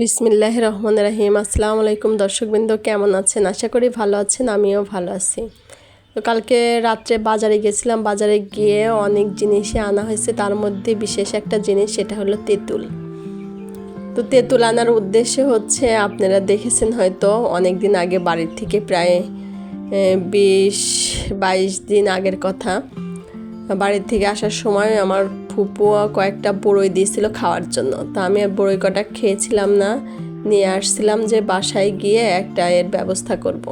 বিসমিল্লাহ রহমান রাহিম। আসসালামু আলাইকুম দর্শকবৃন্দ, কেমন আছেন? আশা করি ভালো আছেন, আমিও ভালো আছি। তো কালকে রাত্রে বাজারে গেছিলাম, বাজারে গিয়ে অনেক জিনিসই আনা হয়েছে। তার মধ্যে বিশেষ একটা জিনিস, সেটা হলো তেঁতুল। তো তেঁতুল আনার উদ্দেশ্য হচ্ছে, আপনারা দেখেছেন হয়তো অনেক দিন আগে বাড়ির থেকে প্রায় বিশ বাইশ দিন আগের কথা। বাড়ির থেকে আসার সময় আমার ফুপুয়া কয়েকটা বড়ই দিয়েছিল খাওয়ার জন্য। তো আমি আর বড়ই কটা খেয়েছিলাম না। নিয়ে আসছিলাম যে বাসায় গিয়ে একটা এর ব্যবস্থা করব।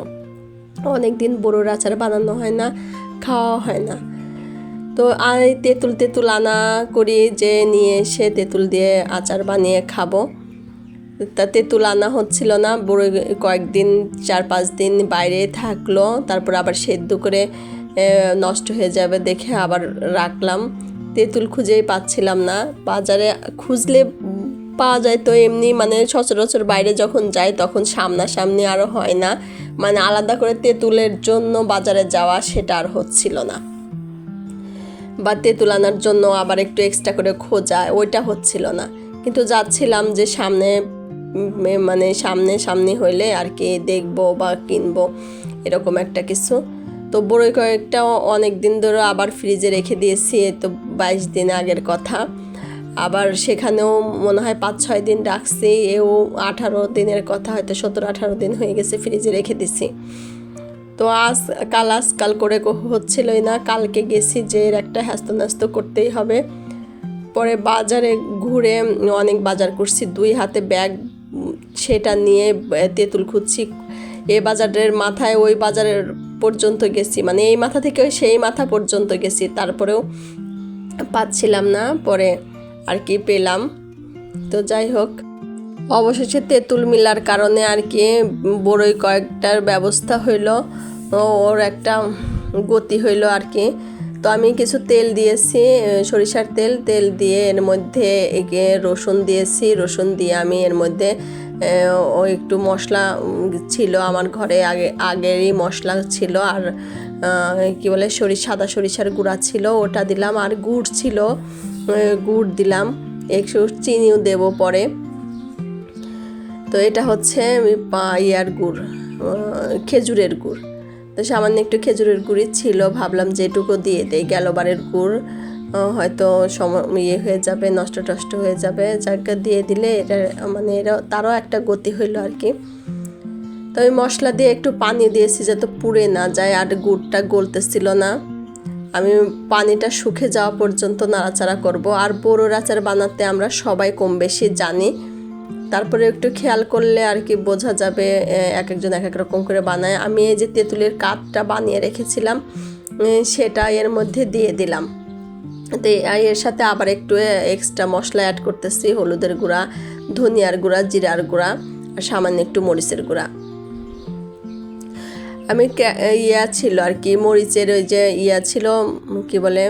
অনেক দিন বড়োর আচার বানানো হয় না খাওয়া হয় না। তো আর তেঁতুল তেঁতুল আনা করি যে নিয়ে এসে তেঁতুল দিয়ে আচার বানিয়ে খাব। তা তেঁতুল আনা হচ্ছিল না বড় কয়েকদিন, চার পাঁচ দিন বাইরে থাকল। তারপর আবার সেদ্ধ করে নষ্ট হয়ে যাবে দেখে আবার রাখলাম। তেঁতুল খুঁজেই পাচ্ছিলাম না। বাজারে খুঁজলে পাওয়া যায় তো এমনি মানে সচরাচর বাইরে যখন যাই তখন সামনাসামনি আরও হয় না। মানে আলাদা করে তেঁতুলের জন্য বাজারে যাওয়া সেটা আর হচ্ছিল না। বা তেঁতুল আনার জন্য আবার একটু এক্সট্রা করে খোঁজা ওইটা হচ্ছিল না। কিন্তু যাচ্ছিলাম যে সামনে মানে সামনে সামনে হইলে আর কি দেখব বা কিনবো, এরকম একটা কিছু। তো বড়ই কয়েকটা অনেক দিন ধরে আবার ফ্রিজে রেখে দিয়েছি তো বাইশ দিন আগের কথা। আবার সেখানেও মনে হয় পাঁচ, ছয় দিন রাখছি, এও আঠারো দিনের কথা, হয়তো সতেরো, আঠারো দিন হয়ে গেছে ফ্রিজে রেখে দিছি। তো আজ, কাল, আজকাল করে কো- হচ্ছিলই না, কালকে গেছি যে এর একটা হ্যাস্ত ন্যাস্ত করতেই হবে। পরে বাজারে ঘুরে অনেক বাজার করছি, দুই হাতে ব্যাগ, সেটা নিয়ে তেঁতুল খুঁজছি। এ বাজারের মাথায় ওই বাজারের পর্যন্ত গেছি। মানে এই মাথা থেকে সেই মাথা পর্যন্ত গেছি। তারপরেও পাচ্ছিলাম না, পরে আর কি পেলাম। তো যাই হোক, অবশেষে তেঁতুল মিলার কারণে আর কি বড়ই কয়েকটার ব্যবস্থা হইল ওর একটা গতি হইল আর কি। তো আমি কিছু তেল দিয়েছি, সরিষার তেল তেল দিয়ে এর মধ্যে রসুন দিয়েছি। রসুন দিয়ে আমি এর মধ্যে ও একটু মশলা ছিল আমার ঘরে আগে, আগেরই মশলা ছিল আর কি বলে, সরিষ, সাদা সরিষার গুঁড়া ছিল, ওটা দিলাম আর গুড় ছিল গুড় দিলাম, একটু চিনিও দেবো পরে। তো এটা হচ্ছে ইয়ার গুড় খেজুরের গুড়। তো সামান্য একটু খেজুরের গুড়ই ছিল, ভাবলাম যেটুকু দিয়ে দেই গেলবারের গুড়। হয়তো সময় ইয়ে হয়ে যাবে নষ্ট টষ্ট হয়ে যাবে। যাকে দিয়ে দিলে এটা মানে এটা তারও একটা গতি হইল আর কি। তো আমি মশলা দিয়ে একটু পানি দিয়েছি যাতে পুড়ে না যায় আর গুড়টা গলতেছিল না। আমি পানিটা শুকে যাওয়া পর্যন্ত নাড়াচাড়া করব। আর বড়োর আচার বানাতে আমরা সবাই কম বেশি জানি। তারপরে একটু খেয়াল করলে আর কি বোঝা যাবে এক একজন এক এক রকম করে বানায়। আমি এই যে তেঁতুলের কাঠটা বানিয়ে রেখেছিলাম সেটা এর মধ্যে দিয়ে দিলাম। তো এর সাথে আবার একটু এক্সট্রা মশলা অ্যাড করতেছি, হলুদের গুঁড়া, ধনিয়ার গুঁড়া, জিরার গুঁড়া, আর সামান্য একটু মরিচের গুঁড়া। আমি ইয়া ছিল আর কি, মরিচের ওই যে ইয়া ছিল, কি বলে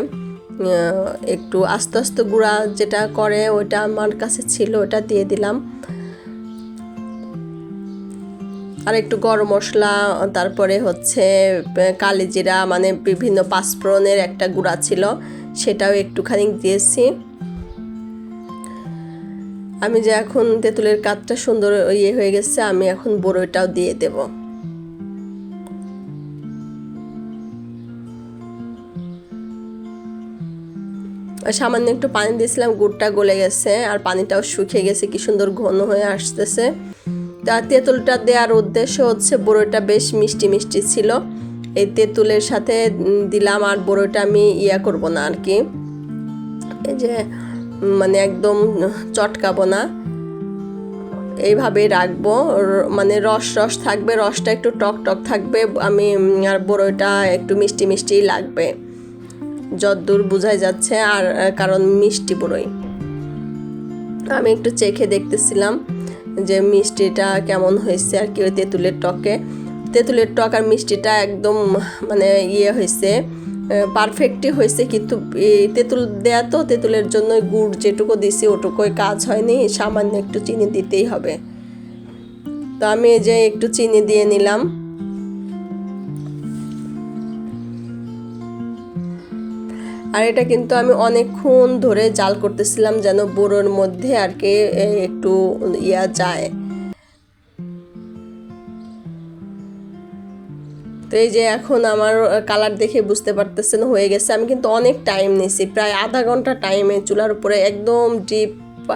একটু আস্তে আস্তে গুঁড়া যেটা করে, ওইটা আমার কাছে ছিল ওটা দিয়ে দিলাম। আর একটু গরম মশলা, তারপরে হচ্ছে কালিজিরা মানে বিভিন্ন পাঁচফোড়নের একটা গুঁড়া ছিল সেটাও একটুখানি দিয়েছি। আমি যে এখন তেঁতুলের কাঠটা সুন্দর ইয়ে হয়ে গেছে, আমি এখন বড়ইটাও দিয়ে দেবো। সামান্য একটু পানি দিয়েছিলাম, গুড়টা গলে গেছে, আর পানিটাও শুকিয়ে গেছে, কি সুন্দর ঘন হয়ে আসতেছে। তা তেঁতুলটা দেওয়ার উদ্দেশ্য হচ্ছে বড়ইটা বেশ মিষ্টি মিষ্টি ছিল। এই তেঁতুলের সাথে দিলাম আর বড়ইটা আমি ইয়া করব না আর কি এই যে মানে একদম চটকাবো না। এইভাবে রাখব। মানে রস রস থাকবে, রসটা একটু টক টক থাকবে। আমি আর বড়ইটা একটু মিষ্টি মিষ্টিই লাগবে। যদ্দূর বোঝাই যাচ্ছে, আর কারণ মিষ্টি বড়ই। আমি একটু চেখে দেখতেছিলাম যে মিষ্টিটা কেমন হয়েছে আর কি ওই তেঁতুলের টকে। তেঁতুলের টক আর মিষ্টিটা একদম মানে ইয়ে হয়েছে পারফেক্টই হয়েছে। কিন্তু তেঁতুল দেয়া তো, তেঁতুলের জন্য গুড় যেটুকু দিছি, ওটুকুই কাজ হয়নি, সামান্য একটু চিনি দিতেই হবে। তো আমি এই যে একটু চিনি দিয়ে নিলাম। আর এটা কিন্তু আমি অনেকক্ষণ ধরে জাল করতেছিলাম যেন বোরোর মধ্যে আর কি একটু ইয়া যায়। তো এই যে এখন আমার কালার দেখে বুঝতে পারতেছেন, হয়ে গেছে। আমি কিন্তু অনেক টাইম নিয়েছি, প্রায় আধা ঘণ্টা টাইমে চুলার উপরে একদম ডিপ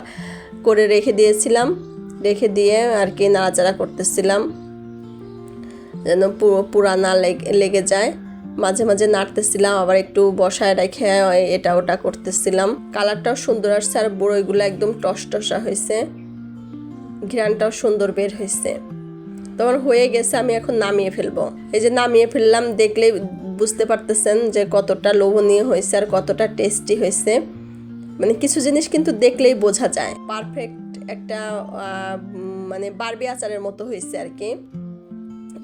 করে রেখে দিয়েছিলাম। রেখে দিয়ে আর কি নাড়াচাড়া করতেছিলাম, যেন পুরো না লেগে- লেগে যায়। মাঝে মাঝে নাড়তেছিলাম, আবার একটু বসায় রেখে এটা ওটা করতেছিলাম। কালারটাও সুন্দর আসছে, আর বড়ইগুলো একদম টসটসা হয়েছে। ঘ্রানটাও সুন্দর বের হয়েছে। তখন হয়ে গেছে, আমি এখন নামিয়ে ফেলব। এই যে নামিয়ে ফেললাম দেখলে বুঝতে পারতেছেন যে কতটা লোভনীয় হয়েছে আর কতটা টেস্টি হয়েছে। মানে কিছু জিনিস কিন্তু দেখলেই বোঝা যায়। পারফেক্ট একটা মানে বারবি আচারের মতো হয়েছে আর কি।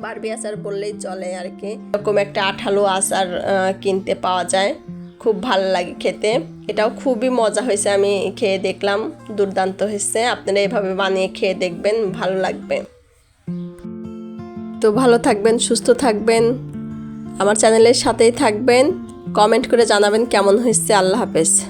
বারবি আচার বললেই চলে আর কি। এরকম একটা আঠালো আচার কিনতে পাওয়া যায়। খুব ভালো লাগে খেতে। এটাও খুবই মজা হয়েছে, আমি খেয়ে দেখলাম। দুর্দান্ত হয়েছে। আপনারা এভাবে বানিয়ে খেয়ে দেখবেন, ভালো লাগবে। তো ভালো থাকবেন, সুস্থ থাকবেন। আমার চ্যানেলের সাথেই থাকবেন। কমেন্ট করে জানাবেন কেমন হয়েছে। আল্লাহ হাফেজ।